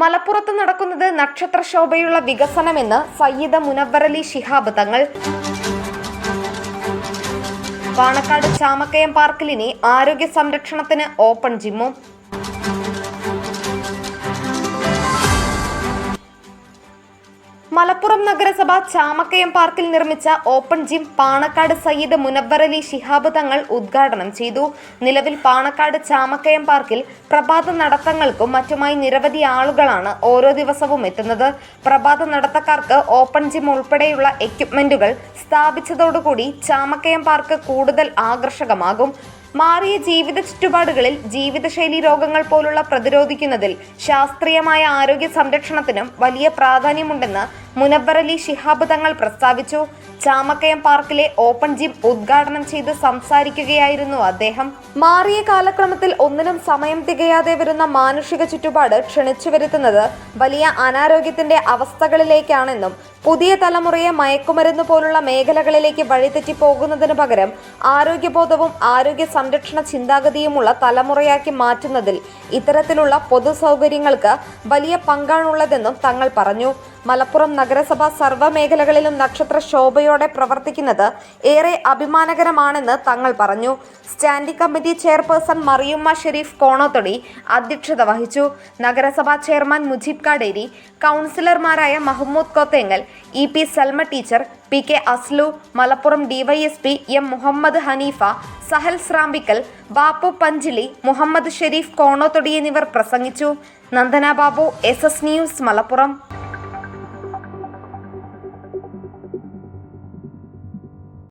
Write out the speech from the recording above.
മലപ്പുറത്ത് നടക്കുന്നത് നക്ഷത്രശോഭയുള്ള വികസനമെന്ന് സയ്യിദ മുനവ്വറലി ശിഹാബ് തങ്ങൾ. പാണക്കാട് ചാമക്കയം പാർക്കിലിനി ആരോഗ്യ സംരക്ഷണത്തിന് ഓപ്പൺ ജിമ്മും. മലപ്പുറം നഗരസഭ ചാമക്കയം പാർക്കിൽ നിർമ്മിച്ച ഓപ്പൺ ജിം പാണക്കാട് സയ്യിദ് മുനവ്വറലി ശിഹാബ് തങ്ങൾ ഉദ്ഘാടനം ചെയ്തു. നിലവിൽ പാണക്കാട് ചാമക്കയം പാർക്കിൽ പ്രഭാത നടത്തങ്ങൾക്കും മറ്റുമായി നിരവധി ആളുകളാണ് ഓരോ ദിവസവും എത്തുന്നത്. പ്രഭാത നടത്തക്കാർക്ക് ഓപ്പൺ ജിം ഉൾപ്പെടെയുള്ള എക്യുപ്മെന്റുകൾ സ്ഥാപിച്ചതോടുകൂടി ചാമക്കയം പാർക്ക് കൂടുതൽ ആകർഷകമാകും. മാറിയ ജീവിത ചുറ്റുപാടുകളിൽ ജീവിതശൈലി രോഗങ്ങൾ പോലുള്ള പ്രതിരോധിക്കുന്നതിൽ ശാസ്ത്രീയമായ ആരോഗ്യ സംരക്ഷണത്തിനും വലിയ പ്രാധാന്യമുണ്ടെന്ന് മുനബ്ബറലി ശിഹാബ് തങ്ങൾ പ്രസ്താവിച്ചു. ചാമക്കയം പാർക്കിലെ ഓപ്പൺ ജിം ഉദ്ഘാടനം ചെയ്ത് സംസാരിക്കുകയായിരുന്നു അദ്ദേഹം. മാറിയ കാലക്രമത്തിൽ ഒന്നിനും സമയം തികയാതെ വരുന്ന മാനുഷിക ചുറ്റുപാട് ക്ഷണിച്ചു വരുത്തുന്നത് വലിയ അനാരോഗ്യത്തിന്റെ അവസ്ഥകളിലേക്കാണെന്നും പുതിയ തലമുറയെ മയക്കുമരുന്ന് പോലുള്ള മേഖലകളിലേക്ക് വഴിതെറ്റി പോകുന്നതിന് പകരം ആരോഗ്യബോധവും ആരോഗ്യ സംരക്ഷണ ചിന്താഗതിയുമുള്ള തലമുറയാക്കി മാറ്റുന്നതിൽ ഇത്തരത്തിലുള്ള പൊതുസൗകര്യങ്ങൾക്ക് വലിയ പങ്കാണുള്ളതെന്നും തങ്ങൾ പറഞ്ഞു. മലപ്പുറം നഗരസഭ സർവ മേഖലകളിലും നക്ഷത്ര ശോഭയോടെ പ്രവർത്തിക്കുന്നത് ഏറെ അഭിമാനകരമാണെന്ന് തങ്ങൾ പറഞ്ഞു. Standing committee chairperson Mariyumma Sherif Konathodi അധ്യക്ഷത വഹിച്ചു. നഗരസഭാ ചെയർമാൻ മുജീബ് കാടേരി കൗൺസിലർമാരായ Mahmood Kothengal E P Salma teacher P K Aslu Malappuram DYSP M Muhammad Haneefa Sahal Srambikkal Bappu Panchili Muhammad Sherif Konothodi എന്നിവർ പ്രസംഗിച്ചു. Nandana Babu S S news Malappuram.